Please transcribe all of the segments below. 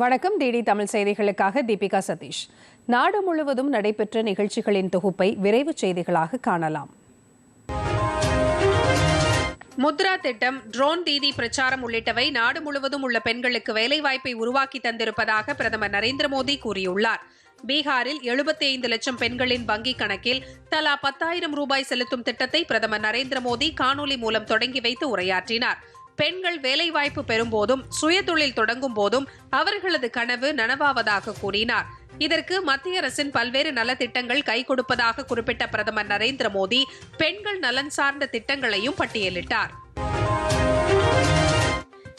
வணக்கம். டிடி தமிழ் செய்திகளுக்காக தீபிகா சதீஷ். நாடு முழுவதும் நடைபெற்ற நிகழ்ச்சிகளின் தொகுப்பை விரைவு செய்திகளாக காணலாம். முத்ரா திட்டம் ட்ரோன் தீதி பிரச்சாரம் உள்ளிட்டவை நாடு முழுவதும் உள்ள பெண்களுக்கு வேலைவாய்ப்பை உருவாக்கி தந்திருப்பதாக பிரதமர் நரேந்திர மோடி கூறியுள்ளார். பீகாரில் 75 ஐந்து லட்சம் பெண்களின் வங்கிக் கணக்கில் தலா பத்தாயிரம் ரூபாய் செலுத்தும் திட்டத்தை பிரதமர் நரேந்திர மோடி காணொலி மூலம் தொடங்கி வைத்து உரையாற்றினார். பெண்கள் வேலைவாய்ப்பு பெறும்போதும் சுயதொழில் தொடங்கும் போதும் அவர்களது கனவு நனவாவதாக கூறினார். இதற்கு மத்திய அரசின் பல்வேறு நலத்திட்டங்கள் கை கொடுப்பதாக குறிப்பிட்ட பிரதமர் நரேந்திர மோடி பெண்கள் நலன் சார்ந்த திட்டங்களையும் பட்டியலிட்டார்.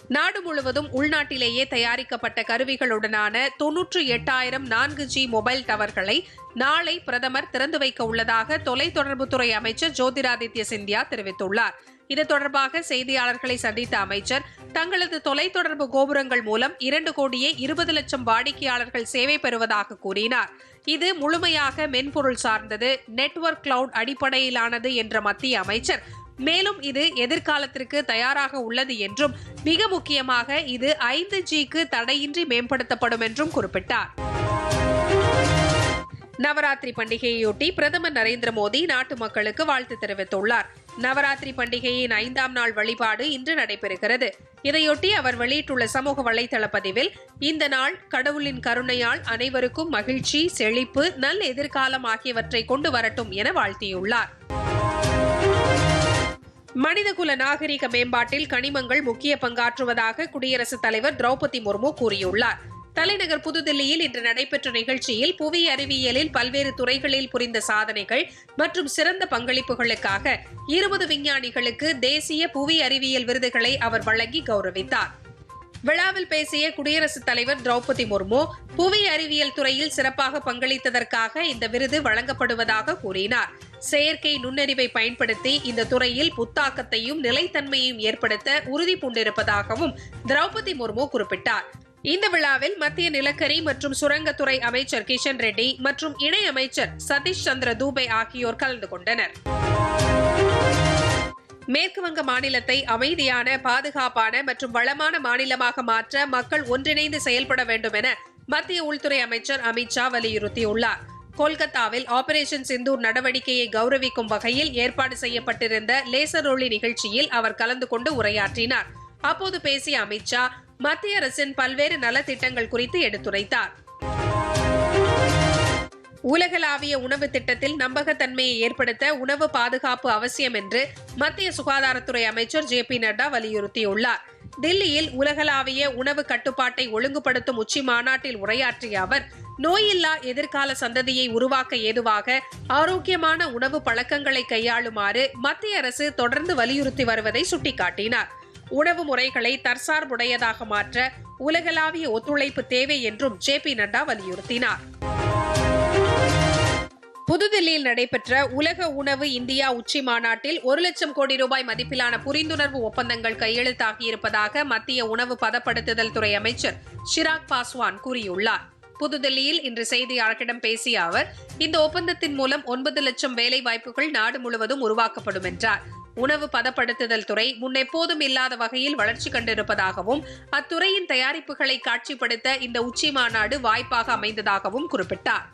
நாடு முழுவதும் உள்நாட்டிலேயே தயாரிக்கப்பட்ட கருவிகளுடனான தொன்னூற்று எட்டாயிரம் நான்கு ஜி மொபைல் டவர்களை நாளை பிரதமர் திறந்து வைக்க உள்ளதாக தொலைத்தொடர்புத்துறை அமைச்சர் ஜோதிராதித்ய சிந்தியா தெரிவித்துள்ளார். இது தொடர்பாக செய்தியாளர்களை சந்தித்த அமைச்சர் தங்களது தொலைத்தொடர்பு கோபுரங்கள் மூலம் இரண்டு கோடியே இருபது லட்சம் வாடிக்கையாளர்கள் சேவை பெறுவதாக கூறினார். இது முழுமையாக மென்பொருள் சார்ந்தது நெட்வொர்க் கிளவுட் அடிப்படையிலானது என்ற மத்திய அமைச்சர். மேலும் இது எதிர்காலத்திற்கு தயாராக உள்ளது என்றும் மிக முக்கியமாக இது ஐந்து ஜிக்கு தடையின்றி மேம்படுத்தப்படும் என்றும் குறிப்பிட்டார். நவராத்திரி பண்டிகையொட்டி பிரதமர் நரேந்திர மோடி நாட்டு மக்களுக்கு வாழ்த்து தெரிவித்துள்ளார். நவராத்திரி பண்டிகையின் ஐந்தாம் நாள் வழிபாடு இன்று நடைபெறுகிறது. இதையொட்டி அவர் வெளியிட்டுள்ள சமூக வலைதள பதிவில் இந்த நாள் கடவுளின் கருணையால் அனைவருக்கும் மகிழ்ச்சி செழிப்பு நல் எதிர்காலம் ஆகியவற்றை கொண்டு வரட்டும் என வாழ்த்தியுள்ளார். மனிதகுல நாகரிக மேம்பாட்டில் கனிமங்கள் முக்கிய பங்காற்றுவதாக குடியரசுத் தலைவர் திரௌபதி முர்மு கூறியுள்ளார். தலைநகர் புதுதில்லியில் இன்று நடைபெற்ற நிகழ்ச்சியில் புவி அறிவியலில் பல்வேறு துறைகளில் புரிந்த சாதனைகள் மற்றும் சிறந்த பங்களிப்புகளுக்காக இருபது விஞ்ஞானிகளுக்கு தேசிய புவி அறிவியல் விருதுகளை அவர் வழங்கி கௌரவித்தார். விழாவில் பேசிய குடியரசுத் தலைவர் திரௌபதி முர்மு புவி அறிவியல் துறையில் சிறப்பாக பங்களித்ததற்காக இந்த விருது வழங்கப்படுவதாக கூறினார். செயற்கை நுண்ணறிவை பயன்படுத்தி இந்த துறையில் புத்தாக்கத்தையும் நிலைத்தன்மையையும் ஏற்படுத்த உறுதி பூண்டிருப்பதாகவும் திரௌபதி முர்மு குறிப்பிட்டார். இந்த விழாவில் மத்திய நிலக்கரி மற்றும் சுரங்கத்துறை அமைச்சர் கிஷன் ரெட்டி மற்றும் இணை அமைச்சர் சதீஷ் சந்திர தூபே ஆகியோர் கலந்து கொண்டனர். மேற்கு வங்க மாநிலத்தை அமைதியான பாதுகாப்பான மற்றும் வளமான மாநிலமாக மாற்ற மக்கள் ஒன்றிணைந்து செயல்பட வேண்டும் என மத்திய உள்துறை அமைச்சர் அமித்ஷா வலியுறுத்தியுள்ளார். கொல்கத்தாவில் ஆபரேஷன் சிந்தூர் நடவடிக்கையை கௌரவிக்கும் வகையில் ஏற்பாடு செய்யப்பட்டிருந்த லேசர் ஒளி நிகழ்ச்சியில் அவர் கலந்து கொண்டு உரையாற்றினார். அப்போது பேசிய அமித்ஷா மத்திய அரசின் பல்வேறு நலத்திட்டங்கள் குறித்து எடுத்துரைத்தார். உலகளாவிய உணவு திட்டத்தில் நம்பகத்தன்மையை ஏற்படுத்த உணவு பாதுகாப்பு அவசியம் என்று மத்திய சுகாதாரத்துறை அமைச்சர் ஜே பி நட்டா வலியுறுத்தியுள்ளார். தில்லியில் உலகளாவிய உணவு கட்டுப்பாட்டை ஒழுங்குபடுத்தும் உச்சி மாநாட்டில் உரையாற்றிய அவர் நோயில்லா எதிர்கால சந்ததியை உருவாக்க ஏதுவாக ஆரோக்கியமான உணவு பழக்கங்களை கையாளுமாறு மத்திய அரசு தொடர்ந்து வலியுறுத்தி வருவதை சுட்டிக்காட்டினார். உணவு முறைகளை தற்சார்புடையதாக மாற்ற உலகளாவிய ஒத்துழைப்பு தேவை என்றும் ஜே பி நட்டா வலியுறுத்தினார். புதுதில்லியில் நடைபெற்ற உலக உணவு இந்தியா உச்சி மாநாட்டில் ஒரு லட்சம் கோடி ரூபாய் மதிப்பிலான புரிந்துணர்வு ஒப்பந்தங்கள் கையெழுத்தாகியிருப்பதாக மத்திய உணவு பதப்படுத்துதல் துறை அமைச்சர் ஷிராக் பாஸ்வான் கூறியுள்ளார். புதுதில்லியில் இன்று செய்தியாளர்களிடம் பேசிய அவர் இந்த ஒப்பந்தத்தின் மூலம் ஒன்பது லட்சம் வேலை வாய்ப்புகள் நாடு முழுவதும் உருவாக்கப்படும் என்றார். உணவு பதப்படுத்துதல் துறை முன்னெப்போதும் இல்லாத வகையில் வளர்ச்சி கண்டிருப்பதாகவும் அத்துறையின் தயாரிப்புகளை காட்சிப்படுத்த இந்த உச்சி மாநாடு வாய்ப்பாக அமைந்ததாகவும் குறிப்பிட்டார்.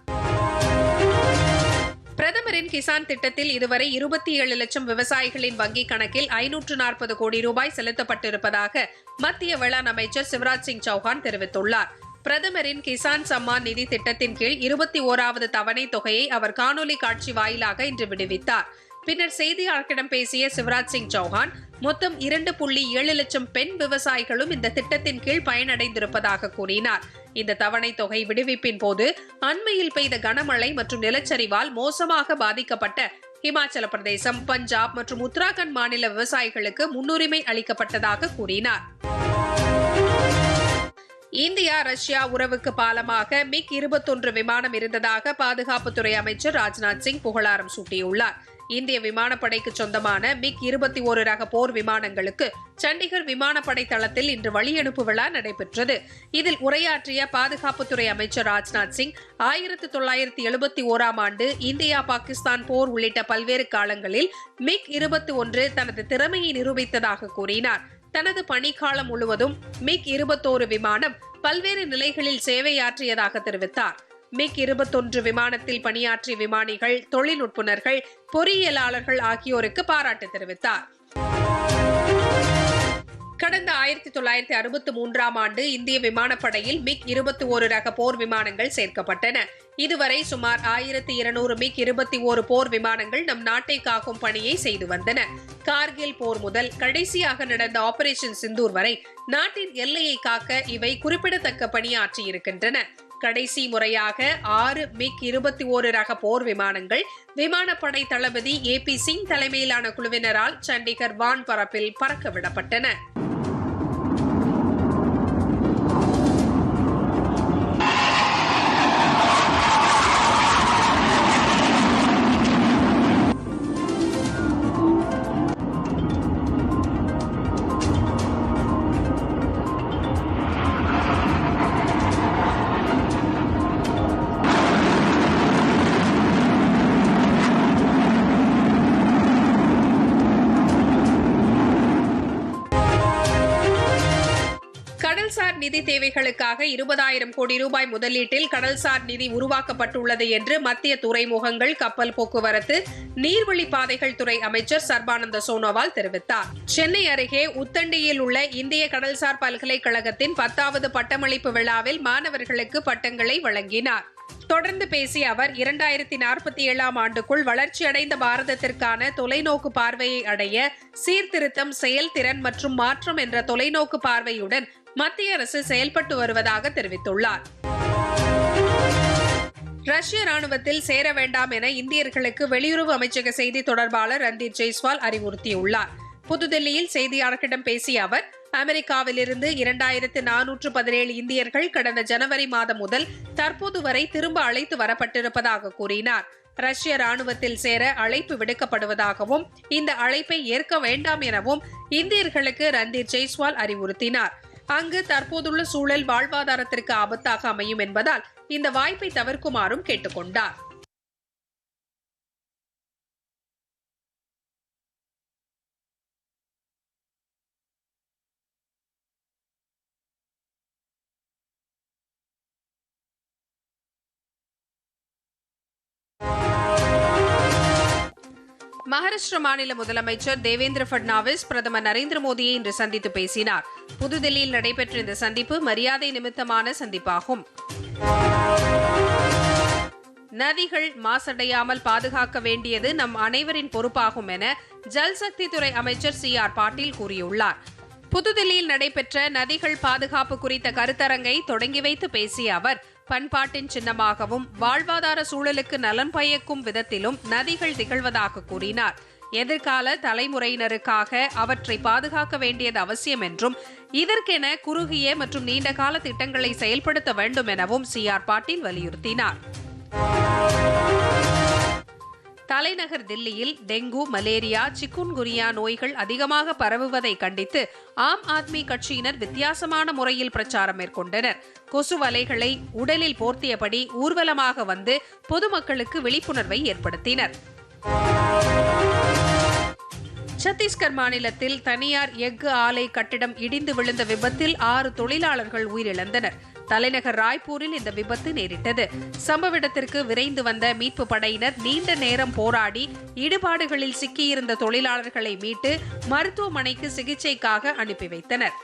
பிரதமரின் கிசான் திட்டத்தில் இதுவரை இருபத்தி ஏழு லட்சம் விவசாயிகளின் வங்கிக் கணக்கில் ஐநூற்று நாற்பது கோடி ரூபாய் செலுத்தப்பட்டிருப்பதாக மத்திய வேளாண் அமைச்சர் சிவராஜ் சிங் சௌஹான் தெரிவித்துள்ளார். பிரதமரின் கிசான் சம்மான் நிதி திட்டத்தின் கீழ் இருபத்தி ஓராவது தவணை தொகையை அவர் காணொலி காட்சி வாயிலாக இன்று விடுவித்தார். பின்னர் செய்தியாளர்களிடம் பேசிய சிவராஜ் சிங் சௌஹான் மொத்தம் இரண்டு புள்ளி ஏழு லட்சம் பெண் விவசாயிகளும் இந்த திட்டத்தின் கீழ் பயனடைந்திருப்பதாக கூறினார். இந்த தவணை தொகை விடுவிப்பின் போது அண்மையில் பெய்த கனமழை மற்றும் நிலச்சரிவால் மோசமாக பாதிக்கப்பட்ட இமாச்சல பிரதேசம் பஞ்சாப் மற்றும் உத்தராகண்ட் மாநில விவசாயிகளுக்கு முன்னுரிமை அளிக்கப்பட்டதாக கூறினார். இந்தியா ரஷ்யா உறவுக்கு பாலமாக மிக் இருபத்தொன்று விமானம் இருந்ததாக பாதுகாப்புத்துறை அமைச்சர் ராஜ்நாத் சிங் புகழாரம் சூட்டியுள்ளார். இந்திய விமானப்படைக்கு சொந்தமான மிக் இருபத்தி ஒரு ரக போர் விமானங்களுக்கு சண்டிகர் விமானப்படை தளத்தில் இன்று வழியனுப்பு விழா நடைபெற்றது. இதில் உரையாற்றிய பாதுகாப்புத்துறை அமைச்சர் ராஜ்நாத் சிங் ஆயிரத்தி தொள்ளாயிரத்தி எழுபத்தி ஓராம் ஆண்டு இந்தியா பாகிஸ்தான் போர் உள்ளிட்ட பல்வேறு காலங்களில் மிக் இருபத்தி ஒன்று தனது திறமையை நிரூபித்ததாக கூறினார். தனது பணிக்காலம் முழுவதும் மிக் இருபத்தோரு விமானம் பல்வேறு நிலைகளில் சேவையாற்றியதாக தெரிவித்தார். மிக் இருபத்தொன்று விமானத்தில் பணியாற்றிய விமானிகள் தொழில்நுட்புணர்கள் பொறியியலாளர்கள் ஆகியோருக்கு பாராட்டு தெரிவித்தார். கடந்த ஆயிரத்தி தொள்ளாயிரத்தி அறுபத்தி மூன்றாம் ஆண்டு இந்திய விமானப்படையில் மிக் இருபத்தி ஒரு ரக போர் விமானங்கள் சேர்க்கப்பட்டன. இதுவரை சுமார் ஆயிரத்தி இருநூறு மிக் இருபத்தி ஒரு போர் விமானங்கள் நம் நாட்டை காக்கும் பணியை செய்து வந்தன. கார்கில் போர் முதல் கடைசியாக நடந்த ஆபரேஷன் சிந்தூர் வரை நாட்டின் எல்லையை காக்க இவை குறிப்பிடத்தக்க பணியாற்றியிருக்கின்றன. கடைசி முறையாக ஆறு மிக் இருபத்தி ஓரு ரக போர் விமானங்கள் விமானப்படை தளபதி ஏ பி சிங் தலைமையிலான குழுவினரால் சண்டிகர் வான் பரப்பில் தேவைகளுக்காக இருபதாயிரம் கோடி ரூபாய் முதலீட்டில் கடல்சார் நிதி உருவாக்கப்பட்டுள்ளது என்று மத்திய துறைமுகங்கள் கப்பல் போக்குவரத்து நீர்வழி பாதைகள் துறை அமைச்சர் சர்பானந்த சோனோவால் தெரிவித்தார். சென்னை அருகே உத்தண்டியில் உள்ள இந்திய கடல்சார் பல்கலைக்கழகத்தின் பத்தாவது பட்டமளிப்பு விழாவில் மாணவர்களுக்கு பட்டங்களை வழங்கினார். தொடர்ந்து பேசிய அவர் இரண்டாயிரத்தி நாற்பத்தி ஏழாம் ஆண்டுக்குள் வளர்ச்சியடைந்த பாரதத்திற்கான தொலைநோக்கு பார்வையை அடைய சீர்திருத்தம் செயல்திறன் மற்றும் மாற்றம் என்ற தொலைநோக்கு பார்வையுடன் மத்திய அரசு செயல்பட்டு வருவதாக தெரிவித்துள்ளார். ரஷ்ய ராணுவத்தில் சேர வேண்டாம் என இந்தியர்களுக்கு வெளியுறவு அமைச்சக செய்தி தொடர்பாளர் ரந்தீப் ஜெய்ஸ்வால் அறிவுறுத்தியுள்ளார். புதுதில்லியில் செய்தியாளர்களிடம் பேசிய அவர் அமெரிக்காவிலிருந்து இரண்டாயிரத்து நானூற்று பதினேழு இந்தியர்கள் கடந்த ஜனவரி மாதம் முதல் தற்போது வரை திரும்ப அழைத்து வரப்பட்டிருப்பதாக கூறினார். ரஷ்ய ராணுவத்தில் சேர அழைப்பு விடுக்கப்படுவதாகவும் இந்த அழைப்பை ஏற்க வேண்டாம் எனவும் இந்தியர்களுக்கு ரந்தீர் ஜெய்ஸ்வால் அறிவுறுத்தினார். அங்கு தற்போதுள்ள சூழல் வாழ்வாதாரத்திற்கு ஆபத்தாக அமையும் என்பதால் இந்த வாய்ப்பை தவிர்க்குமாறும் கேட்டுக்கொண்டார். மகாராஷ்டிர மாநில முதலமைச்சர் தேவேந்திர பட்னாவிஸ் பிரதமர் நரேந்திர மோடியை இன்று சந்தித்து பேசினார். புதுதில்லியில் நடைபெற்ற இந்த சந்திப்பு மரியாதை நிமித்தமான சந்திப்பாகும். நதிகள் மாசடையாமல் பாதுகாக்க வேண்டியது நம் அனைவரின் பொறுப்பாகும் என ஜல்சக்தி துறை அமைச்சர் சி ஆர் பாட்டீல் கூறியுள்ளார். புதுதில்லியில் நடைபெற்ற நதிகள் பாதுகாப்பு குறித்த கருத்தரங்கை தொடங்கி வைத்து பேசிய அவர் பண்பாட்டின் சின்னமாகவும் வாழ்வாதார சூழலுக்கு நலன் பயக்கும் விதத்திலும் நதிகள் திகழ்வதாக கூறினார். எதிர்கால தலைமுறையினருக்காக அவற்றை பாதுகாக்க வேண்டியது அவசியம் என்றும் இதற்கென குறுகிய மற்றும் நீண்டகால திட்டங்களை செயல்படுத்த வேண்டும் எனவும் சி ஆர் பாட்டீல் வலியுறுத்தினார். தலைநகர் தில்லியில் டெங்கு மலேரியா சிக்குன்குனியா நோய்கள் அதிகமாக பரவுவதை கண்டித்து ஆம் ஆத்மி கட்சியினர் வித்தியாசமான முறையில் பிரச்சாரம் மேற்கொண்டனர். கொசு வலைகளை உடலில் போர்த்தியபடி ஊர்வலமாக வந்து பொதுமக்களுக்கு விழிப்புணர்வை ஏற்படுத்தினர். சத்தீஸ்கர் மாநிலத்தில் தனியார் எஃகு ஆலை கட்டிடம் இடிந்து விழுந்த விபத்தில் ஆறு தொழிலாளர்கள் உயிரிழந்தனர். தலைநகர் ராய்ப்பூரில் இந்த விபத்து நேரிட்டது. சம்பவ இடத்திற்கு விரைந்து வந்த மீட்பு படையினர் நீண்ட நேரம் போராடி இடுபாடுகளில் சிக்கியிருந்த தொழிலாளர்களை மீட்டு மருத்துவமனைக்கு சிகிச்சைக்காக அனுப்பி வைத்தனர்.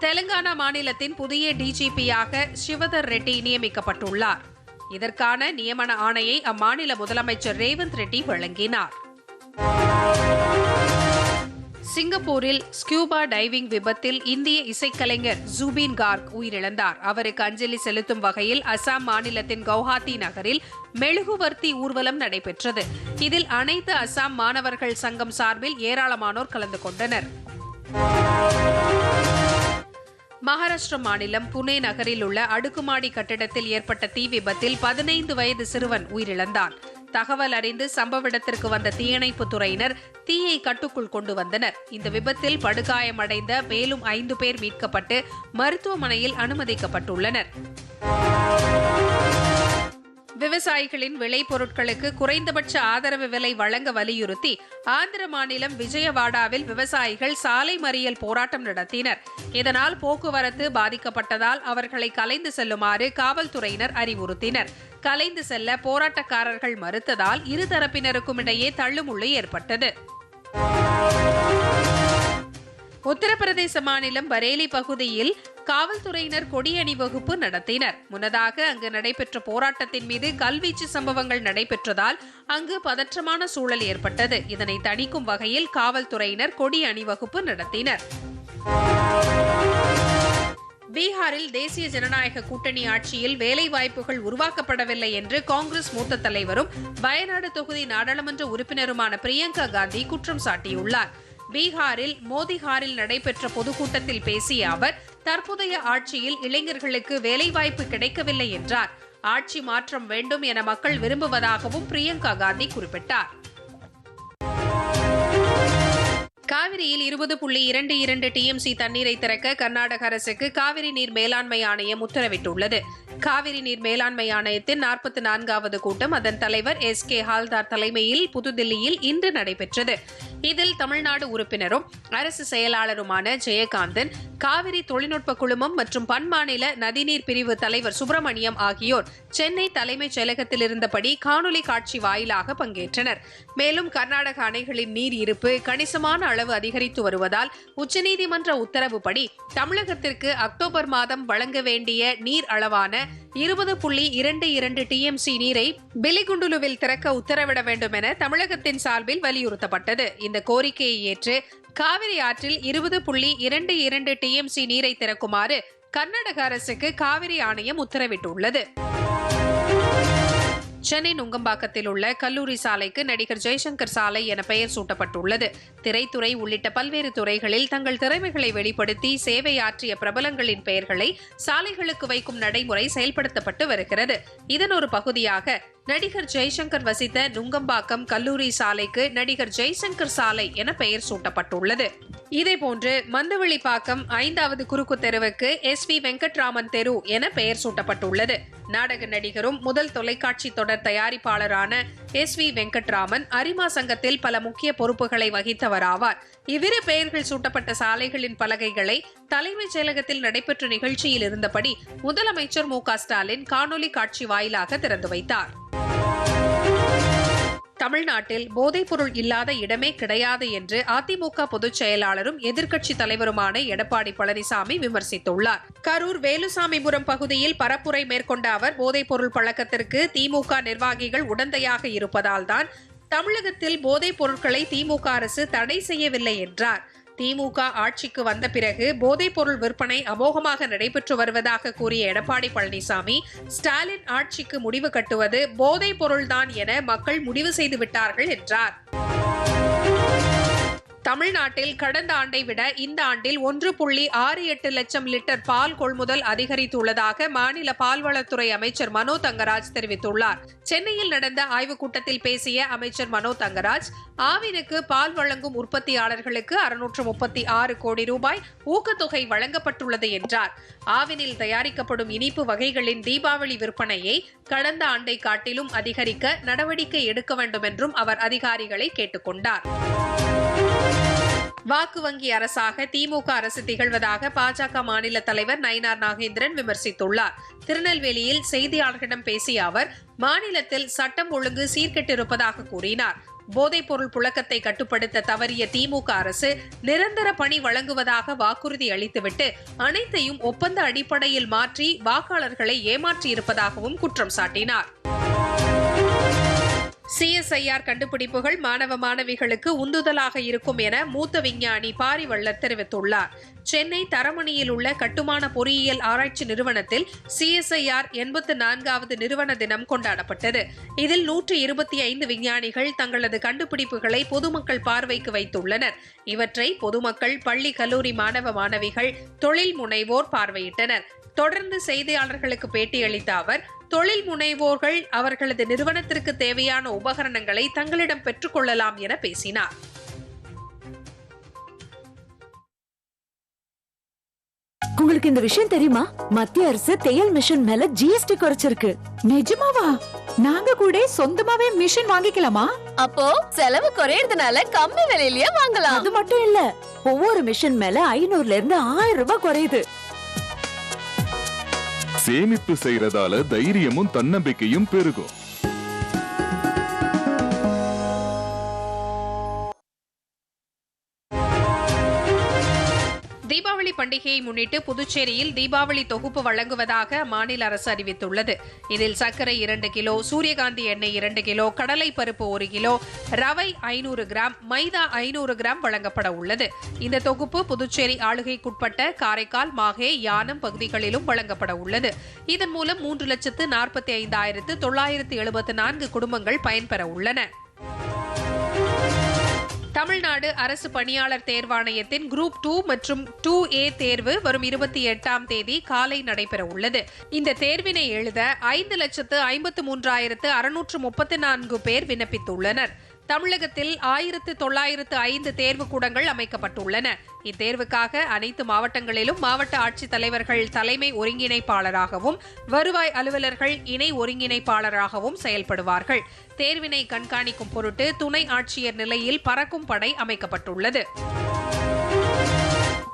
தெலுங்கானா மாநிலத்தின் புதிய டிஜிபியாக சிவதர் ரெட்டி நியமிக்கப்பட்டுள்ளார். இதற்கான நியமன ஆணையை அம்மாநில முதலமைச்சர் ரேவந்த் ரெட்டி வழங்கினார். சிங்கப்பூரில் ஸ்கியூபா டைவிங் விபத்தில் இந்திய இசைக்கலைஞர் ஜூபின் கார்க் உயிரிழந்தார். அவருக்கு அஞ்சலி செலுத்தும் வகையில் அசாம் மாநிலத்தின் கவுஹாத்தி நகரில் மெழுகுவர்த்தி ஊர்வலம் நடைபெற்றது. இதில் அனைத்து அசாம் மாணவர்கள் சங்கம் சார்பில் ஏராளமானோர் கலந்து கொண்டனர். மகாராஷ்டிர மாநிலம் புனே நகரில் உள்ள அடுக்குமாடி கட்டிடத்தில் ஏற்பட்ட தீ விபத்தில் பதினைந்து வயது சிறுவன் உயிரிழந்தான். தகவல் அறிந்து சம்பவ இடத்திற்கு வந்த தீயணைப்பு துறையினர் தீயை கட்டுக்குள் கொண்டு வந்தனர். இந்த விபத்தில் படுகாயமடைந்த மேலும் ஐந்து பேர் மீட்கப்பட்டு மருத்துவமனையில் அனுமதிக்கப்பட்டுள்ளனர். விவசாயிகளின் விளைபொருட்களுக்கு குறைந்தபட்ச ஆதரவு விலை வழங்க வலியுறுத்தி ஆந்திர மாநிலம் விஜயவாடாவில் விவசாயிகள் சாலை மறியல் போராட்டம் நடத்தினர். இதனால் போக்குவரத்து பாதிக்கப்பட்டதால் அவர்களை கலைந்து செல்லுமாறு காவல்துறையினர் அறிவுறுத்தினர். கலைந்து செல்ல போராட்டக்காரர்கள் மறுத்ததால் இருதரப்பினருக்கும் இடையே தள்ளுமுள்ளு ஏற்பட்டது. உத்தரப்பிரதேச மாநிலம் பரேலி பகுதியில் காவல்துறையினர் கொடி அணிவகுப்பு நடத்தினர். முன்னதாக அங்கு நடைபெற்ற போராட்டத்தின் மீது கல்வீச்சு சம்பவங்கள் நடைபெற்றதால் அங்கு பதற்றமான சூழல் ஏற்பட்டது. இதனை தணிக்கும் வகையில் காவல்துறையினர் கொடி அணிவகுப்பு நடத்தினர். பீகாரில் தேசிய ஜனநாயக கூட்டணி ஆட்சியில் வேலை வாய்ப்புகள் உருவாக்கப்படவில்லை என்று காங்கிரஸ் மூத்த தலைவரும் வயநாடு தொகுதி நாடாளுமன்ற உறுப்பினருமான பிரியங்கா காந்தி குற்றம் சாட்டியுள்ளார். பீகாரில் மோதிஹாரில் நடைபெற்ற பொதுக்கூட்டத்தில் பேசிய அவர் தற்போதைய ஆட்சியில் இளைஞர்களுக்கு வேலைவாய்ப்பு கிடைக்கவில்லை என்றார். ஆட்சி மாற்றம் வேண்டும் என மக்கள் விரும்புவதாகவும் பிரியங்கா காந்தி குறிப்பிட்டார். காவிரியில் இருபது புள்ளி இரண்டு இரண்டு டிஎம்சி தண்ணீரை திறக்க கர்நாடக அரசுக்கு காவிரி நீர் மேலாண்மை ஆணையம் உத்தரவிட்டுள்ளது. காவிரி நீர் மேலாண்மை ஆணையத்தின் நாற்பத்தி நான்காவது கூட்டம் அதன் தலைவர் எஸ் கே ஹால்தார் தலைமையில் புதுதில்லியில் இன்று நடைபெற்றது. இதில் தமிழ்நாடு உறுப்பினரும் அரசு செயலாளருமான ஜெயகாந்தன் காவிரி தொழில்நுட்ப குழுமம் மற்றும் பன்மாநில நதிநீர் பிரிவு தலைவர் சுப்பிரமணியம் ஆகியோர் சென்னை தலைமைச் செயலகத்தில் இருந்தபடி காணொலி காட்சி வாயிலாக பங்கேற்றனர். மேலும் கர்நாடக அணைகளின் நீர் இருப்பு கணிசமான அளவு அதிகரித்து வருவதால் உச்சநீதிமன்ற உத்தரவுப்படி தமிழகத்திற்கு அக்டோபர் மாதம் வழங்க வேண்டிய நீர் அளவான இருபது புள்ளி இரண்டு இரண்டு டிஎம்சி நீரை பிலிகுண்டுலுவில் திறக்க உத்தரவிட வேண்டும் என தமிழகத்தின் சார்பில் வலியுறுத்தப்பட்டது. இந்த கோரிக்கையை ஏற்று காவிரி ஆற்றில் இருபது புள்ளி இரண்டு இரண்டு டிஎம்சி நீரை திறக்குமாறு கர்நாடக அரசுக்கு காவிரி ஆணையம் உத்தரவிட்டுள்ளது. சென்னை நுங்கம்பாக்கத்தில் உள்ள கல்லூரி சாலைக்கு நடிகர் ஜெய்சங்கர் சாலை என பெயர் சூட்டப்பட்டுள்ளது. திரைத்துறை உள்ளிட்ட பல்வேறு துறைகளில் தங்கள் திறமைகளை வெளிப்படுத்தி சேவையாற்றிய பிரபலங்களின் பெயர்களை சாலைகளுக்கு வைக்கும் நடைமுறை செயல்படுத்தப்பட்டு வருகிறது. இதன் ஒரு பகுதியாக நடிகர் ஜெய்சங்கர் வசித்த நுங்கம்பாக்கம் கல்லூரி சாலைக்கு நடிகர் ஜெய்சங்கர் சாலை என பெயர் சூட்டப்பட்டுள்ளது. இதேபோன்று மந்தவெளிப்பாக்கம் ஐந்தாவது குறுக்கு தெருவுக்கு எஸ் வி வெங்கட்ராமன் தெரு என பெயர் சூட்டப்பட்டுள்ளது. நாடக நடிகரும் முதல் தொலைக்காட்சி தொடர் தயாரிப்பாளரான எஸ் வி வெங்கட்ராமன் அரிமா சங்கத்தில் பல முக்கிய பொறுப்புகளை வகித்தவராவார். இவ்விரு பெயர்கள் சூட்டப்பட்ட சாலைகளின் பலகைகளை தலைமைச் செயலகத்தில் நடைபெற்ற நிகழ்ச்சியில் இருந்தபடி முதலமைச்சர் மு க ஸ்டாலின் காணொலி காட்சி வாயிலாக திறந்து வைத்தார். தமிழ்நாட்டில் போதைப்பொருள் இல்லாத இடமே கிடையாது என்று அதிமுக பொதுச் செயலாளரும் எதிர்க்கட்சி தலைவருமான எடப்பாடி பழனிசாமி விமர்சித்துள்ளார். கரூர் வேலுசாமிபுரம் பகுதியில் பரப்புரை மேற்கொண்ட அவர் போதைப்பொருள் பழக்கத்திற்கு திமுக நிர்வாகிகள் உடந்தையாக இருப்பதால் தான் தமிழகத்தில் போதைப் பொருட்களை திமுக அரசு தடை செய்யவில்லை என்றார். திமுக ஆட்சிக்கு வந்த பிறகு போதைப்பொருள் விற்பனை அமோகமாக நடைபெற்று வருவதாக கூறிய எடப்பாடி பழனிசாமி ஸ்டாலின் ஆட்சிக்கு முடிவு கட்டுவது போதைப் பொருள்தான் என மக்கள் முடிவு செய்து விட்டார்கள் என்றார். தமிழ்நாட்டில் கடந்த ஆண்டை விட இந்த ஆண்டில் ஒன்று புள்ளி ஆறு எட்டு லட்சம் லிட்டர் பால் கொள்முதல் அதிகரித்துள்ளதாக மாநில பால்வளத்துறை அமைச்சர் மனோ தங்கராஜ் தெரிவித்துள்ளார். சென்னையில் நடந்த ஆய்வுக் கூட்டத்தில் பேசிய அமைச்சர் மனோ தங்கராஜ் ஆவினுக்கு பால் வழங்கும் உற்பத்தியாளர்களுக்கு அறுநூற்று முப்பத்தி ஆறு கோடி ரூபாய் ஊக்கத்தொகை வழங்கப்பட்டுள்ளது என்றார். ஆவினில் தயாரிக்கப்படும் இனிப்பு வகைகளின் தீபாவளி விற்பனையை கடந்த ஆண்டை காட்டிலும் அதிகரிக்க நடவடிக்கை எடுக்க வேண்டும் என்றும் அவர் அதிகாரிகளை கேட்டுக்கொண்டார். வாக்கு வங்கி அரசாக திமுக அரசு திகழ்வதாக பாஜக மாநில தலைவர் நயினார் நாகேந்திரன் விமர்சித்துள்ளார். திருநெல்வேலியில் செய்தியாளர்களிடம் பேசிய அவர் மாநிலத்தில் சட்டம் ஒழுங்கு சீர்கெட்டிருப்பதாக கூறினார். போதைப்பொருள் புழக்கத்தை கட்டுப்படுத்த தவறிய திமுக அரசு நிரந்தர பணி வழங்குவதாக வாக்குறுதி அளித்துவிட்டு அனைத்தையும் ஒப்பந்த அடிப்படையில் மாற்றி வாக்காளர்களை ஏமாற்றியிருப்பதாகவும் குற்றம் சாட்டினார். சிஎஸ்ஐஆர் கண்டுபிடிப்புகள் மாணவ மாணவிகளுக்கு உந்துதலாக இருக்கும் என மூத்த விஞ்ஞானி பாரிவள்ளர் தெரிவித்துள்ளார். சென்னை தரமணியில் உள்ள கட்டுமான பொறியியல் ஆராய்ச்சி நிறுவனத்தில் சிஎஸ்ஐஆர் எண்பத்து நான்காவது நிறுவன தினம் கொண்டாடப்பட்டது. இதில் நூற்று இருபத்தி ஐந்து விஞ்ஞானிகள் தங்களது கண்டுபிடிப்புகளை பொதுமக்கள் பார்வைக்கு வைத்துள்ளனர். இவற்றை பொதுமக்கள் பள்ளி கல்லூரி மாணவ மாணவிகள் தொழில் முனைவோர் பார்வையிட்டனர். தொடர்ந்து செய்தியாளர்களுக்கு பேட்டியளித்த அவர் தொழில் முனைவோர்கள் அவர்களது நிறுவனத்திற்கு தேவையான உபகரணங்களை தங்களிடம் பெற்றுக்கொள்ளலாம் என பேசினார். உங்களுக்கு இந்த விஷயம் தெரியுமா? மத்திய அரசு தையல் மிஷின் மேல ஜிஎஸ்டி குறைச்சிருக்கு. நிஜமாவா? நாங்க கூட சொந்தமாவே மிஷின் வாங்கிக்கலாமா? அப்போ செலவு குறையறதுனால கம்மி விலையிலயே வாங்கலாம். அது மட்டும் இல்ல ஒவ்வொரு மிஷின் மேல ஐநூறுல இருந்து ஆயிரம் ரூபாய் குறையுது. சேமிப்பு செய்யறதால தைரியமும் தன்னம்பிக்கையும் பெருகும். பண்டிகையை முன்னிட்டு புதுச்சேரியில் தீபாவளி தொகுப்பு வழங்குவதாக மாநில அரசு அறிவித்துள்ளது. இதில் சர்க்கரை இரண்டு கிலோ சூரியகாந்தி எண்ணெய் இரண்டு கிலோ கடலை பருப்பு ஒரு கிலோ ரவை ஐநூறு கிராம் மைதா ஐநூறு கிராம் வழங்கப்பட உள்ளது. இந்த தொகுப்பு புதுச்சேரி ஆளுகைக்குட்பட்ட காரைக்கால் மாஹே யானம் பகுதிகளிலும் வழங்கப்பட உள்ளது. இதன் மூலம் மூன்று லட்சத்து நாற்பத்தி ஐந்தாயிரத்து தொள்ளாயிரத்து எழுபத்து நான்கு குடும்பங்கள் பயன்பெற உள்ளன. தமிழ்நாடு அரசு பணியாளர் தேர்வாணையத்தின் குரூப் டூ மற்றும் டூ ஏ தேர்வு வரும் இருபத்தி எட்டாம் தேதி காலை நடைபெற உள்ளது. இந்த தேர்வினை எழுத ஐந்து லட்சத்து ஐம்பத்து மூன்றாயிரத்து அறுநூற்று முப்பத்தி நான்கு பேர் விண்ணப்பித்துள்ளனர். தமிழகத்தில் ஆயிரத்து தொள்ளாயிரத்து ஐந்து தேர்வு கூடங்கள் அமைக்கப்பட்டுள்ளன. இத்தேர்வுக்காக அனைத்து மாவட்டங்களிலும் மாவட்ட ஆட்சித்தலைவர்கள் தலைமை ஒருங்கிணைப்பாளராகவும் வருவாய் அலுவலர்கள் இணை ஒருங்கிணைப்பாளராகவும் செயல்படுவார்கள். தேர்வினை கண்காணிக்கும் பொருட்டு துணை ஆட்சியர் நிலையில் பறக்கும் படை அமைக்கப்பட்டுள்ளது.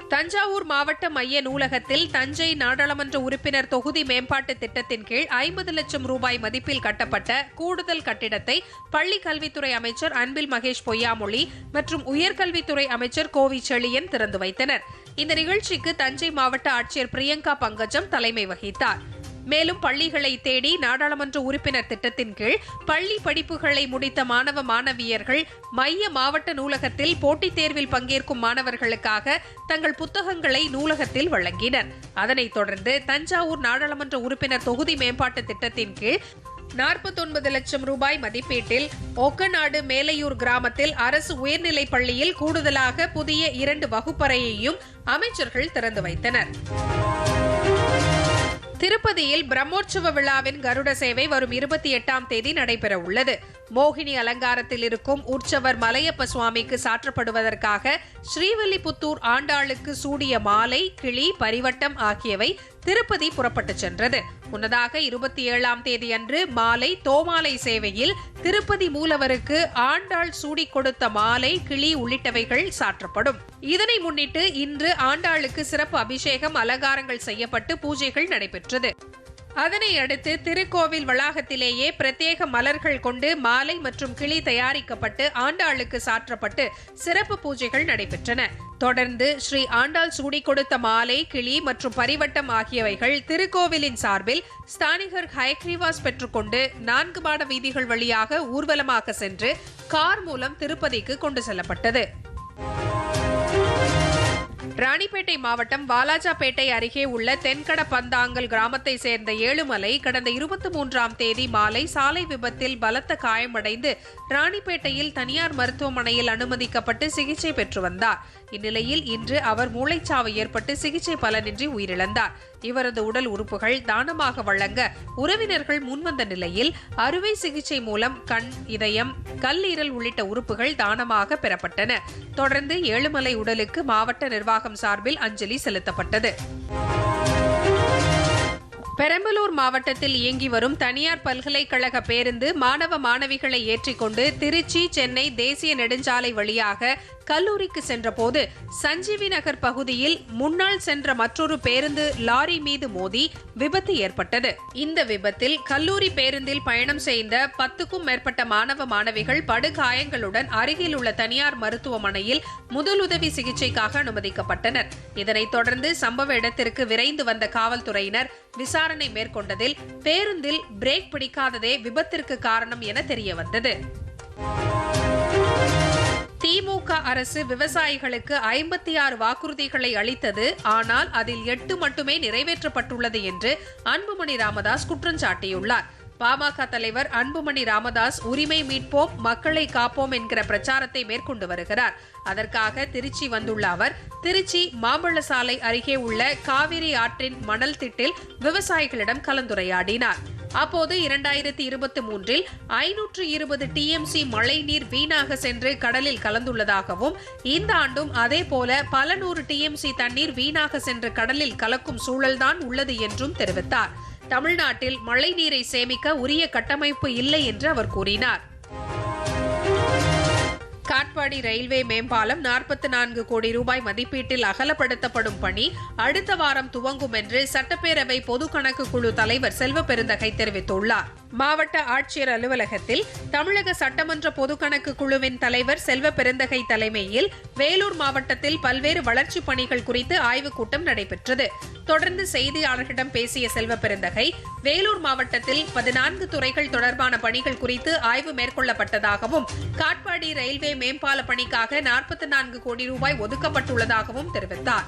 தஞ்சாவூர் மாவட்ட மைய நூலகத்தில் தஞ்சை நாடாளுமன்ற உறுப்பினர் தொகுதி மேம்பாட்டு திட்டத்தின் கீழ் ஐம்பது லட்சம் ரூபாய் மதிப்பில் கட்டப்பட்ட கூடுதல் கட்டிடத்தை பள்ளி கல்வித்துறை அமைச்சர் அன்பில் மகேஷ் பொய்யாமொழி மற்றும் உயர்கல்வித்துறை அமைச்சர் கோவி செழியன் திறந்து வைத்தனர். இந்த நிகழ்ச்சிக்கு தஞ்சை மாவட்ட ஆட்சியர் பிரியங்கா பங்கஜம் தலைமை வகித்தார். மேலும் பள்ளிகளை தேடி நாடாளுமன்ற உறுப்பினர் திட்டத்தின் கீழ் பள்ளி படிப்புகளை முடித்த மாணவ மாணவியர்கள் மைய மாவட்ட நூலகத்தில் போட்டித் தேர்வில் பங்கேற்கும் மாணவர்களுக்காக தங்கள் புத்தகங்களை நூலகத்தில் வழங்கினர். அதனைத் தொடர்ந்து தஞ்சாவூர் நாடாளுமன்ற உறுப்பினர் தொகுதி மேம்பாட்டு திட்டத்தின் கீழ் நாற்பத்தொன்பது லட்சம் ரூபாய் மதிப்பீட்டில் ஒக்கநாடு மேலையூர் கிராமத்தில் அரசு உயர்நிலைப் பள்ளியில் கூடுதலாக புதிய இரண்டு வகுப்பறையையும் அமைச்சர்கள் திறந்து வைத்தனர். திருப்பதியில் பிரம்மோற்சவ விழாவின் கருட சேவை வரும் இருபத்தி எட்டாம் தேதி நடைபெற உள்ளது மோகினி அலங்காரத்தில் இருக்கும் உற்சவர் மலையப்ப சுவாமிக்கு சாற்றப்படுவதற்காக ஸ்ரீவில்லிபுத்தூர் ஆண்டாளுக்கு சூடிய மாலை கிளி பரிவட்டம் ஆகியவை திருப்பதி புறப்பட்டு சென்றது. முன்னதாக இருபத்தி ஏழாம் தேதி அன்று மாலை தோமாலை சேவையில் திருப்பதி மூலவருக்கு ஆண்டாள் சூடி கொடுத்த மாலை கிளி உள்ளிட்டவைகள் சாற்றப்படும். இதனை முன்னிட்டு இன்று ஆண்டாளுக்கு சிறப்பு அபிஷேகம் அலங்காரங்கள் செய்யப்பட்டு பூஜைகள் நடைபெற்றது. அதனை அடுத்து திருக்கோவில் வளாகத்திலேயே பிரத்யேக மலர்கள் கொண்டு மாலை மற்றும் கிளி தயாரிக்கப்பட்டு ஆண்டாளுக்கு சாற்றப்பட்டு சிறப்பு பூஜைகள் நடைபெற்றன. தொடர்ந்து ஸ்ரீ ஆண்டாள் சூடி கொடுத்த மாலை கிளி மற்றும் பரிவட்டம் ஆகியவைகள் திருக்கோவிலின் சார்பில் ஸ்தானிகர் ஹயக்ரிவாஸ் பெற்றுக்கொண்டு நான்கு மாட வீதிகள் வழியாக ஊர்வலமாக சென்று கார் மூலம் திருப்பதிக்கு கொண்டு செல்லப்பட்டது. ராணிப்பேட்டை மாவட்டம் வாலாஜாபேட்டை அருகே உள்ள தென்கட பந்தாங்கல் கிராமத்தை சேர்ந்த ஏழுமலை கடந்த இருபத்தி மூன்றாம் தேதி மாலை சாலை விபத்தில் பலத்த காயமடைந்து ராணிப்பேட்டையில் தனியார் மருத்துவமனையில் அனுமதிக்கப்பட்டு சிகிச்சை பெற்று வந்தார். இந்நிலையில் இன்று அவர் மூளைச்சாவு ஏற்பட்டு சிகிச்சை பலனின்றி உயிரிழந்தார். இவரது உடல் உறுப்புகள் தானமாக வழங்க உறவினர்கள் முன்வந்த நிலையில் அறுவை சிகிச்சை மூலம் கண் இதயம் கல்லீரல் உள்ளிட்ட உறுப்புகள் தானமாக பெறப்பட்டன. தொடர்ந்து ஏழுமலை உடலுக்கு மாவட்ட நிர்வாகம் சார்பில் அஞ்சலி செலுத்தப்பட்டது. பெரம்பலூர் மாவட்டத்தில் இயங்கி வரும் தனியார் பல்கலைக்கழக பேருந்து மாணவ மாணவிகளை ஏற்றிக்கொண்டு திருச்சி சென்னை தேசிய நெடுஞ்சாலை வழியாக கல்லூரிக்கு சென்றபோது சஞ்சீவி நகர் பகுதியில் முன்னாள் சென்ற மற்றொரு பேருந்து லாரி மீது மோதி விபத்து ஏற்பட்டது. இந்த விபத்தில் கல்லூரி பேருந்தில் பயணம் செய்த பத்துக்கும் மேற்பட்ட மாணவ மாணவிகள் படுகாயங்களுடன் அருகில் உள்ள தனியார் மருத்துவமனையில் முதலுதவி சிகிச்சைக்காக அனுமதிக்கப்பட்டனர். இதனைத் தொடர்ந்து சம்பவ இடத்திற்கு விரைந்து வந்த காவல்துறையினர் விசாரணை மேற்கொண்டதில் பேருந்தில் பிரேக் பிடிக்காததே விபத்திற்கு காரணம் என தெரியவந்தது. திமுக அரசு விவசாயிகளுக்கு ஐம்பத்தி ஆறு வாக்குறுதிகளை அளித்தது. ஆனால் அதில் எட்டு மட்டுமே நிறைவேற்றப்பட்டுள்ளது என்று அன்புமணி ராமதாஸ் குற்றம் சாட்டியுள்ளார். பாமக தலைவர் அன்புமணி ராமதாஸ் உரிமை மீட்போம் மக்களை காப்போம் என்கிற பிரச்சாரத்தை மேற்கொண்டு வருகிறார். அதற்காக திருச்சி வந்துள்ள அவர் திருச்சி மாம்பழ சாலை அருகே உள்ள காவிரி ஆற்றின் மணல் திட்டில் விவசாயிகளிடம் கலந்துரையாடினார். அப்போது இரண்டாயிரத்தி இருபத்தி மூன்றில் ஐநூற்று இருபது டிஎம்சி மழைநீர் வீணாக சென்று கடலில் கலந்துள்ளதாகவும் இந்த ஆண்டும் அதே போல பல நூறு டிஎம்சி தண்ணீர் வீணாக சென்று கடலில் கலக்கும் சூழல்தான் உள்ளது என்றும் தெரிவித்தார். தமிழ்நாட்டில் மழைநீரை சேமிக்க உரிய கட்டமைப்பு இல்லை என்று அவர் கூறினார். காட்பாடி ரயில்வே மேம்பாலம் நாற்பத்தி நான்கு கோடி ரூபாய் மதிப்பீட்டில் அகலப்படுத்தப்படும் பணி அடுத்த வாரம் துவங்கும் என்று சட்டப்பேரவை பொது கணக்கு குழு தலைவர் செல்வ பெருந்தகை தெரிவித்துள்ளார். மாவட்ட ஆட்சியர் அலுவலகத்தில் தமிழக சட்டமன்ற பொதுக்கணக்கு குழுவின் தலைவர் செல்வ பெருந்தகை தலைமையில் வேலூர் மாவட்டத்தில் பல்வேறு வளர்ச்சிப் பணிகள் குறித்து ஆய்வுக் கூட்டம் நடைபெற்றது. தொடர்ந்து செய்தியாளர்களிடம் பேசிய செல்வ பெருந்தகை வேலூர் மாவட்டத்தில் பதினான்கு துறைகள் தொடர்பான பணிகள் குறித்து ஆய்வு மேற்கொள்ளப்பட்டதாகவும் காட்பாடி ரயில்வே மேம்பால பணிக்காக நாற்பத்தி நான்கு கோடி ரூபாய் ஒதுக்கப்பட்டுள்ளதாகவும் தெரிவித்தார்.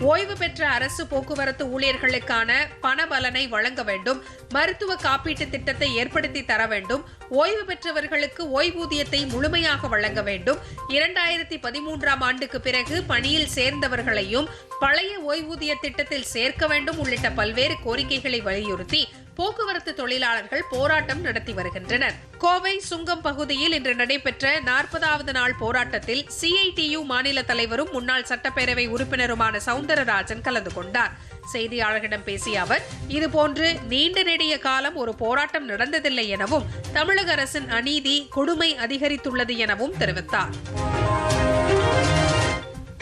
ஓய்வு பெற்ற அரசு போக்குவரத்து ஊழியர்களுக்கான பணபலனை வழங்க வேண்டும் மருத்துவ காப்பீட்டு திட்டத்தை ஏற்படுத்தி தர வேண்டும் ஓய்வு பெற்றவர்களுக்கு ஓய்வூதியத்தை முழுமையாக வழங்க வேண்டும். இரண்டாயிரத்தி பதிமூன்றாம் ஆண்டுக்கு பிறகு பணியில் சேர்ந்தவர்களையும் பழைய ஓய்வூதிய திட்டத்தில் சேர்க்க வேண்டும் உள்ளிட்ட பல்வேறு கோரிக்கைகளை வலியுறுத்தி போக்குவரத்து தொழிலாளர்கள் போராட்டம் நடத்தி வருகின்றனர். கோவை சுங்கம் பகுதியில் இன்று நடைபெற்ற நாற்பதாவது நாள் போராட்டத்தில் சிஐடியு மாநில தலைவரும் முன்னாள் சட்டப்பேரவை உறுப்பினருமான சவுந்தரராஜன் கலந்து கொண்டார். செய்தியாளர்களிடம் பேசிய அவர் இதுபோன்று நீண்ட நெடிய காலம் ஒரு போராட்டம் நடந்ததில்லை எனவும் தமிழக அரசின் அநீதி கொடுமை அதிகரித்துள்ளது எனவும் தெரிவித்தார்.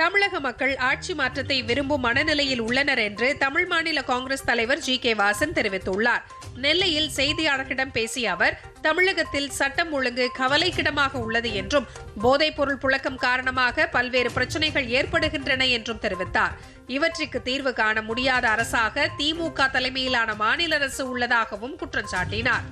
தமிழக மக்கள் ஆட்சி மாற்றத்தை விரும்பும் மனநிலையில் உள்ளனர் என்று தமிழ் மாநில காங்கிரஸ் தலைவர் ஜி கே வாசன் தெரிவித்துள்ளார். நெல்லையில் செய்தியாளர்களிடம் பேசிய அவர் தமிழகத்தில் சட்டம் ஒழுங்கு கவலைக்கிடமாக உள்ளது என்றும் போதைப்பொருள் புழக்கம் காரணமாக பல்வேறு பிரச்சனைகள் ஏற்படுகின்றன என்றும் தெரிவித்தார். இவற்றுக்கு தீர்வு காண முடியாத அரசாக திமுக தலைமையிலான மாநில அரசு உள்ளதாகவும் குற்றம் சாட்டினார்.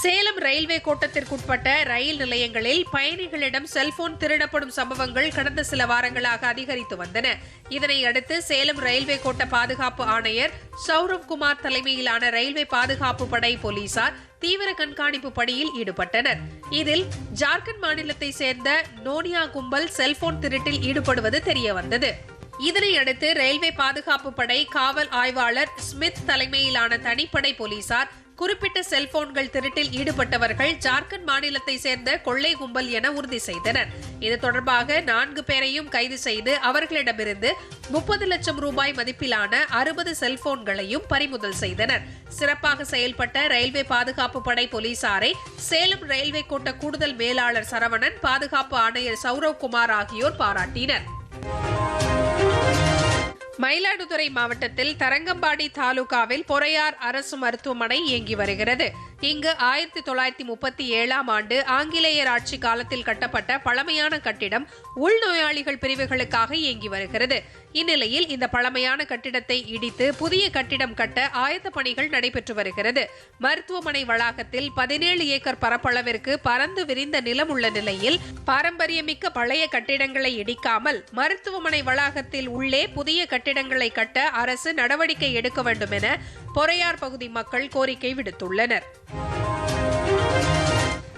சேலம் ரயில்வே கோட்டத்திற்குட்பட்ட ரயில் நிலையங்களில் பயணிகளிடம் செல்போன் திருடப்படும் சம்பவங்கள் கடந்த சில வாரங்களாக அதிகரித்து வந்தன. இதனை அடுத்து சேலம் ரயில்வே கோட்ட பாதுகாப்பு ஆணையர் சௌரவ் குமார் தலைமையிலான ரயில்வே பாதுகாப்பு படை போலீசார் தீவிர கண்காணிப்பு பணியில் ஈடுபட்டனர். இதில் ஜார்க்கண்ட் மாநிலத்தை சேர்ந்த நோனியா கும்பல் செல்போன் திருட்டில் ஈடுபடுவது தெரியவந்தது. இதனையடுத்து ரயில்வே பாதுகாப்பு படை காவல் ஆய்வாளர் ஸ்மித் தலைமையிலான தனிப்படை போலீசார் குறிப்பிட்ட செல்போன்கள் திருட்டில் ஈடுபட்டவர்கள் ஜார்க்கண்ட் மாநிலத்தை சேர்ந்த கொள்ளை கும்பல் என உறுதி செய்தனர். இது தொடர்பாக நான்கு பேரையும் கைது செய்து அவர்களிடமிருந்து முப்பது லட்சம் ரூபாய் மதிப்பிலான அறுபது செல்போன்களையும் பறிமுதல் செய்தனர். சிறப்பாக செயல்பட்ட ரயில்வே பாதுகாப்பு படை போலீசாரை சேலம் ரயில்வே கோட்ட கூடுதல் மேலாளர் சரவணன் பாதுகாப்பு ஆணையர் சௌரவ் குமார் ஆகியோர் பாராட்டினர். மயிலாடுதுறை மாவட்டத்தில் தரங்கம்பாடி தாலுகாவில் பொறையார் அரசு மருத்துவமனை இயங்கி வருகிறது. இங்கு ஆயிரத்தி தொள்ளாயிரத்தி முப்பத்தி ஏழாம் ஆண்டு ஆங்கிலேயர் ஆட்சி காலத்தில் கட்டப்பட்ட பழமையான கட்டிடம் உள்நோயாளிகள் பிரிவுகளுக்காக இயங்கி வருகிறது. இந்நிலையில் இந்த பழமையான கட்டிடத்தை இடித்து புதிய கட்டிடம் கட்ட ஆயத்த பணிகள் நடைபெற்று வருகிறது. மருத்துவமனை வளாகத்தில் பதினேழு ஏக்கர் பரப்பளவிற்கு பறந்து விரிந்த நிலம் உள்ள நிலையில் பாரம்பரியமிக்க பழைய கட்டிடங்களை இடிக்காமல் மருத்துவமனை வளாகத்தில் உள்ளே புதிய கட்டிடங்களை கட்ட அரசு நடவடிக்கை எடுக்க வேண்டும் என பொறையார் பகுதி மக்கள் கோரிக்கை விடுத்துள்ளனர்.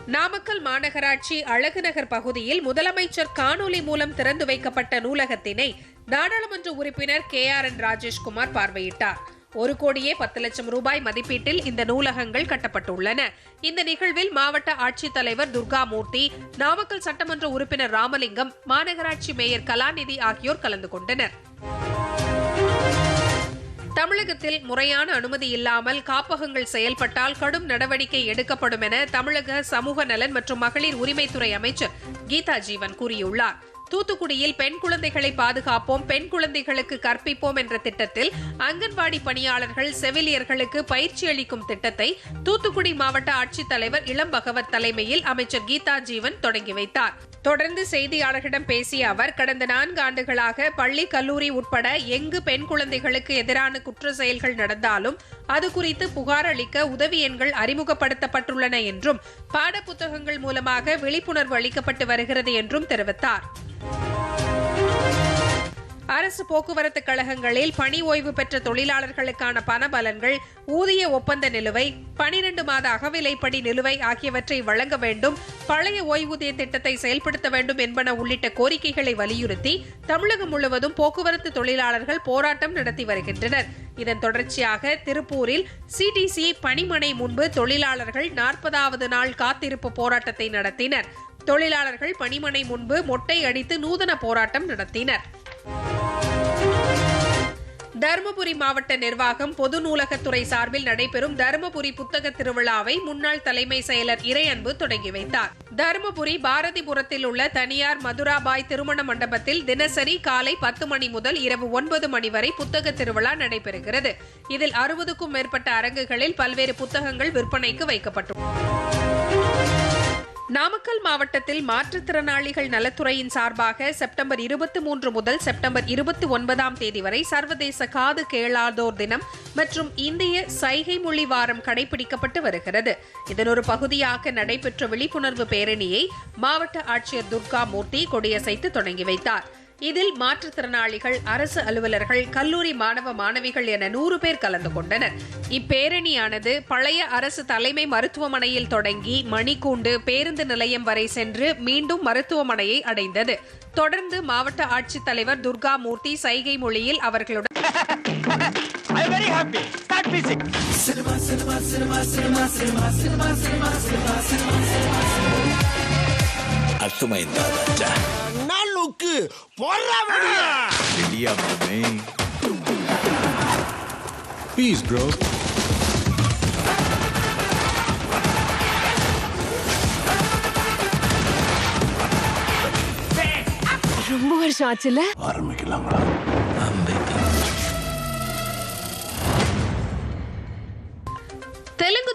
நாமக்கல் மாநகராட்சி அழகுநகர் பகுதியில் முதலமைச்சர் காணொலி மூலம் திறந்து வைக்கப்பட்ட நூலகத்தினை நாடாளுமன்ற உறுப்பினர் கே ஆர் என் ராஜேஷ்குமார் பார்வையிட்டார். ஒரு கோடியே பத்து லட்சம் ரூபாய் மதிப்பீட்டில் இந்த நூலகங்கள் கட்டப்பட்டுள்ளன. இந்த நிகழ்வில் மாவட்ட ஆட்சித்தலைவர் துர்காமூர்த்தி நாமக்கல் சட்டமன்ற உறுப்பினர் ராமலிங்கம் மாநகராட்சி மேயர் கலாநிதி ஆகியோர் கலந்து கொண்டனர். தமிழகத்தில் முறையான அனுமதி இல்லாமல் காப்பகங்கள் செயல்பட்டால் கடும் நடவடிக்கை எடுக்கப்படும் என தமிழக சமூக நலன் மற்றும் மகளிர் உரிமைத்துறை அமைச்சர் கீதா ஜீவன் கூறியுள்ளார். தூத்துக்குடியில் பெண் குழந்தைகளை பாதுகாப்போம் பெண் குழந்தைகளுக்கு கற்பிப்போம் என்ற திட்டத்தில் அங்கன்வாடி பணியாளர்கள் செவிலியர்களுக்கு பயிற்சி அளிக்கும் திட்டத்தை தூத்துக்குடி மாவட்ட ஆட்சித்தலைவர் இளம் பகவத் தலைமையில் அமைச்சர் கீதா ஜீவன் தொடங்கி வைத்தார். தொடர்ந்து செய்தியாளர்களிடம் பேசிய அவர் கடந்த நான்கு ஆண்டுகளாக பள்ளி கல்லூரி உட்பட எங்கு பெண் குழந்தைகளுக்கு எதிரான குற்ற செயல்கள் நடந்தாலும் அது குறித்து புகார் அளிக்க உதவி எண்கள் அறிமுகப்படுத்தப்பட்டுள்ளன என்றும் பாடப்புத்தகங்கள் மூலமாக விழிப்புணர்வு அளிக்கப்பட்டு வருகிறது என்றும் தெரிவித்தார். அரசு போக்குவரத்து கழகங்களில் பணி ஓய்வு பெற்ற தொழிலாளர்களுக்கான பண பலன்கள் ஊதிய ஒப்பந்த நிலுவை பனிரெண்டு மாத அகவிலைப்படி நிலுவை ஆகியவற்றை வழங்க வேண்டும் பழைய ஓய்வூதிய திட்டத்தை செயல்படுத்த வேண்டும் என்பன உள்ளிட்ட கோரிக்கைகளை வலியுறுத்தி தமிழகம் முழுவதும் போக்குவரத்து தொழிலாளர்கள் போராட்டம் நடத்தி வருகின்றனர். இதன் தொடர்ச்சியாக திருப்பூரில் சிடிசி பணிமனை முன்பு தொழிலாளர்கள் நாற்பதாவது நாள் காத்திருப்பு போராட்டத்தை நடத்தினர். தொழிலாளர்கள் பணிமனை முன்பு மொட்டை அடித்து நூதன போராட்டம் நடத்தினர். தருமபுரி மாவட்ட நிர்வாகம் பொது நூலகத்துறை சார்பில் நடைபெறும் தருமபுரி புத்தக திருவிழாவை முன்னாள் தலைமை செயலர் இறையன்பு தொடங்கி வைத்தார். தருமபுரி பாரதிபுரத்தில் உள்ள தனியார் மதுராபாய் திருமண மண்டபத்தில் தினசரி காலை பத்து மணி முதல் இரவு ஒன்பது மணி வரை புத்தக திருவிழா நடைபெறுகிறது. இதில் அறுபதுக்கும் மேற்பட்ட அரங்குகளில் பல்வேறு புத்தகங்கள் விற்பனைக்கு வைக்கப்பட்டுள்ளன நாமக்கல் மாவட்டத்தில் மாற்றுத்திறனாளிகள் நலத்துறையின் சார்பாக செப்டம்பர் இருபத்தி மூன்று முதல் செப்டம்பர் இருபத்தி ஒன்பதாம் தேதி வரை சர்வதேச காது கேளாதோர் தினம் மற்றும் இந்திய சைகை மொழி வாரம் கடைபிடிக்கப்பட்டு வருகிறது. இதன் ஒரு பகுதியாக நடைபெற்ற விழிப்புணர்வு பேரணியை மாவட்ட ஆட்சியர் துர்கா மூர்த்தி கொடியசைத்து தொடங்கி வைத்தார். இதில் மாற்றுத்திறனாளிகள் அரசு அலுவலர்கள் கல்லூரி மாணவ மாணவிகள் என நூறு பேர் கலந்து கொண்டனர். இப்பேரணியானது பழைய அரசு தலைமை மருத்துவமனையில் தொடங்கி மணிக்கூண்டு பேருந்து நிலையம் வரை சென்று மீண்டும் மருத்துவமனையை அடைந்தது. தொடர்ந்து மாவட்ட ஆட்சித்தலைவர் துர்கா மூர்த்தி சைகை மொழியில் அவர்களுடன் இருக்கு. Peace, bro. ரொம்ப வருஷம் ஆச்சுல்ல? ஆரம்பிக்கலாங்களா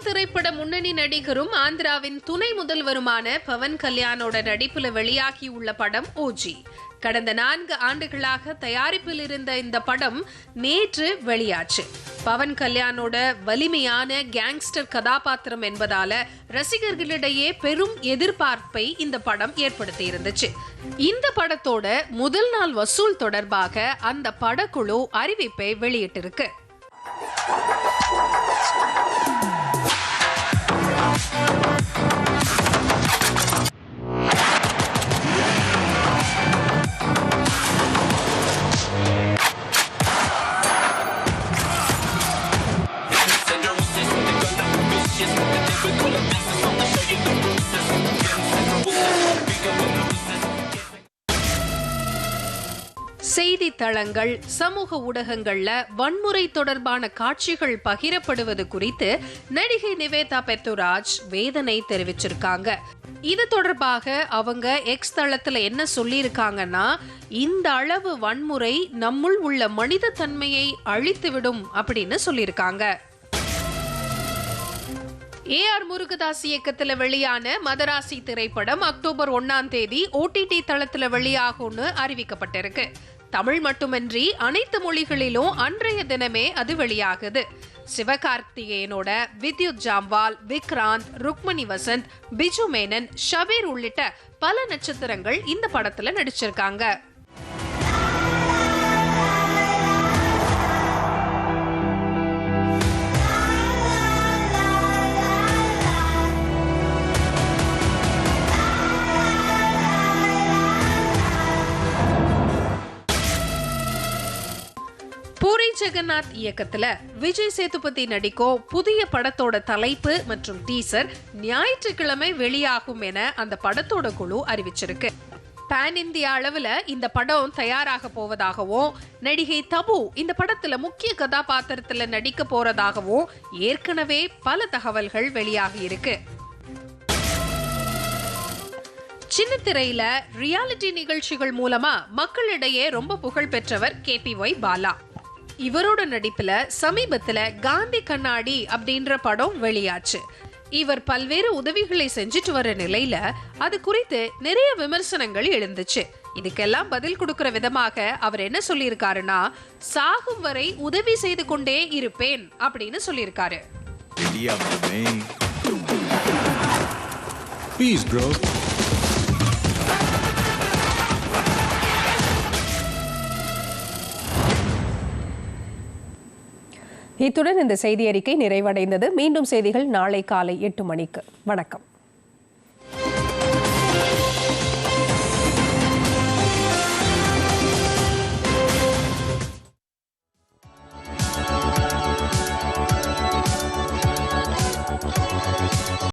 திரைப்பட முன்னணி நடிகரும் ஆந்திராவின் துணை முதல்வருமான பவன் கல்யாணோட நடிப்புல வெளியாகியுள்ள படம் ஓஜி கடந்த நான்கு ஆண்டுகளாக தயாரிப்பில் இருந்த இந்த படம் நேற்று வெளியாச்சு. பவன் கல்யாணோட வலிமையான கேங்ஸ்டர் கதாபாத்திரம் என்பதால ரசிகர்களிடையே பெரும் எதிர்பார்ப்பை இந்த படம் ஏற்படுத்தி இருந்துச்சு. இந்த படத்தோட முதல் நாள் வசூல் தொடர்பாக அந்த படக்குழு அறிவிப்பை வெளியிட்டிருக்கு. செய்தித்தளங்கள் சமூக ஊடகங்கள்ல வன்முறை தொடர்பான காட்சிகள் பகிரப்படுவது குறித்து நடிகை நிவேதா பெத்துராஜ் வேதனை தெரிவிச்சிருக்காங்க. இது தொடர்பாக அவங்க எக்ஸ் தளத்துல என்ன சொல்லியிருக்காங்கன்னா இந்த அளவு வன்முறை நம்முள் உள்ள மனித தன்மையை அழித்துவிடும் அப்படின்னு சொல்லியிருக்காங்க. ஏ ஆர் முருகதாஸ் இயக்கத்தில் வெளியான மதராசி திரைப்படம் அக்டோபர் ஒன்னாம் தேதி ஓடிடி தளத்தில் வெளியாகும்னு அறிவிக்கப்பட்டிருக்கு. தமிழ் மட்டுமின்றி அனைத்து மொழிகளிலும் அன்றைய தினமே அது வெளியாகுது. சிவகார்த்திகேயனோட வித்யுத் ஜாம்வால் விக்ராந்த் ருக்மணி வசந்த் பிஜு மேனன் ஷபீர் உள்ளிட்ட பல நட்சத்திரங்கள் இந்த படத்துல நடிச்சிருக்காங்க. ஜெகநாத் இயக்கத்துல விஜய் சேதுபதி நடிக்கும் புதிய படத்தோட தலைப்பு மற்றும் டீசர் ஞாயிற்றுக்கிழமை வெளியாகும் என அந்த படத்தோட குழு அறிவிச்சிருக்கு. பேன் இந்திய அளவில் இந்த படம் தயாராக போவதாகவும் நடிகை தபு இந்த படத்துல முக்கிய கதாபாத்திரத்துல நடிக்க போறதாகவும் ஏற்கனவே பல தகவல்கள் வெளியாகி இருக்கு. சின்ன திரையில ரியாலிட்டி நிகழ்ச்சிகள் மூலமா மக்களிடையே ரொம்ப புகழ் பெற்றவர் கே பி ஒய் பாலா. இவரோட நடிப்புல சமீபத்துல காந்தி கண்ணாடி அப்படின்ற படம் வெளியாச்சு. இவர் பல்வேறு உதவிகளை செஞ்சுட்டு வர நிலையில அது குறித்து நிறைய விமர்சனங்கள் எழுந்துச்சு. இதுக்கெல்லாம் பதில் கொடுக்கிற விதமாக அவர் என்ன சொல்லியிருக்காருன்னா சாகும் வரை உதவி செய்து கொண்டே இருப்பேன் அப்படின்னு சொல்லியிருக்காரு. Peace, bro. இத்துடன் இந்த செய்தி அறிக்கை நிறைவடைந்தது. மீண்டும் செய்திகள் நாளை காலை எட்டு மணிக்கு. வணக்கம்.